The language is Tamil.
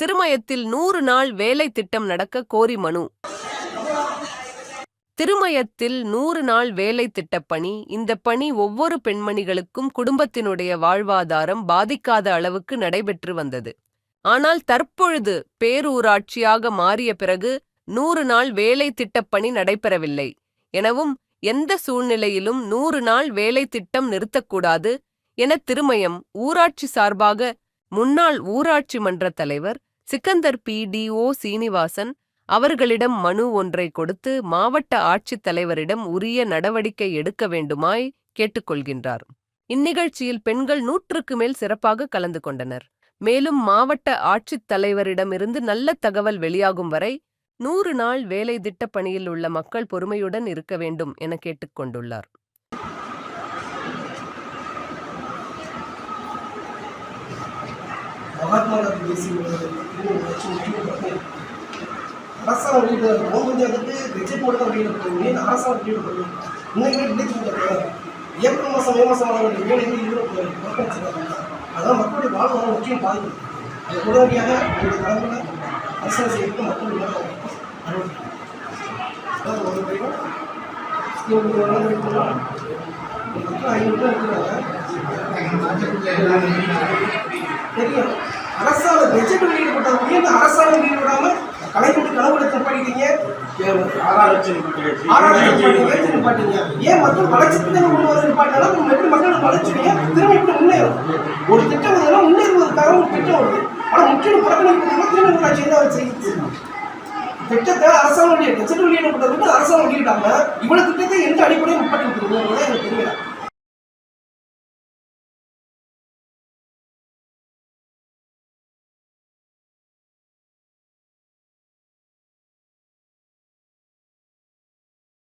திருமயத்தில் நூறு நாள் வேலை திட்டம் நடக்க கோரி மனு. திருமயத்தில் நூறு நாள் வேலை திட்டப்பணி இந்த பணி ஒவ்வொரு பெண்மணிகளுக்கும் குடும்பத்தினுடைய வாழ்வாதாரம் பாதிக்காத அளவுக்கு நடைபெற்று வந்தது. ஆனால் தற்பொழுது பேரூராட்சியாக மாறிய பிறகு நூறு நாள் வேலை திட்டப்பணி நடைபெறவில்லை. எனவும் எந்த சூழ்நிலையிலும் நூறு நாள் வேலை திட்டம் நிறுத்தக்கூடாது என திருமயம் ஊராட்சி சார்பாக முன்னாள் ஊராட்சி மன்ற தலைவர் Sikandar B. D. O. Srinivasan அவர்களிடம் மனு ஒன்றை கொடுத்து மாவட்ட ஆட்சித் தலைவரிடம் உரிய நடவடிக்கை எடுக்க வேண்டுமாய் கேட்டுக்கொள்கின்றார். இந்நிகழ்ச்சியில் பெண்கள் நூற்றுக்கு மேல் சிறப்பாக கலந்து கொண்டனர். மேலும் மாவட்ட ஆட்சித் தலைவரிடமிருந்து நல்ல தகவல் வெளியாகும் வரை நூறு நாள் வேலை திட்டப் பணியில் உள்ள மக்கள் பொறுமையுடன் இருக்க வேண்டும் என கேட்டுக்கொண்டுள்ளார். மகாத்மா காந்தி தேசிய அரசாங்கம் வெளியிட்ட கிராம பஞ்சாயத்துக்கு பட்ஜெட் போட்டு தான் வெளியிடப்படும் ஏன் அரசாங்கம் வெளியிடப்படும் இன்னைக்கு வில்லேஜ் கொடுத்தாங்க ஏப்ரல் மாதம் மே மாதம் வர வேண்டிய வேலைகள் இன்னும் புறக்கணிச்சிருக்காங்க அதான் மக்களுடைய வாழ்வாதாரம் முக்கியம் பாதிக்கும் அது உடனடியாக இந்த தலைமையில் அரசாங்கம் செய்யறதுக்கு மக்கள் ஒரு மக்கள் ஐநூறு பேர் இருக்கிறாங்க தெரியும். அரசாங்கம் பட்ஜெட் வெளியிடப்பட்டது ஏன் அரசாங்கம் வெளியிடாம கலைஞர் கனவுல பண்ணிட்டீங்க ஏன் மக்கள் வளர்ச்சி திட்டங்கள் கொண்டு வந்து நம்ம எப்படி திரும்ப எப்படி முன்னேறும்? ஒரு திட்டம் வருதுன்னா முன்னேறுவதற்காக ஒரு திட்டம் வருது ஆனால் முக்கியம் புறக்கணிப்பு திரும்ப ஊராட்சி என்ன செய்யுது. திட்டத்தை அரசாங்கம் வெளியிட பட்ஜெட் வெளியிடப்பட்டது அரசாங்கம் வெளியிடாம இவ்வளவு திட்டத்தை எந்த நிப்பாட்டி விட்டுருக்கோம் எனக்கு தெரியல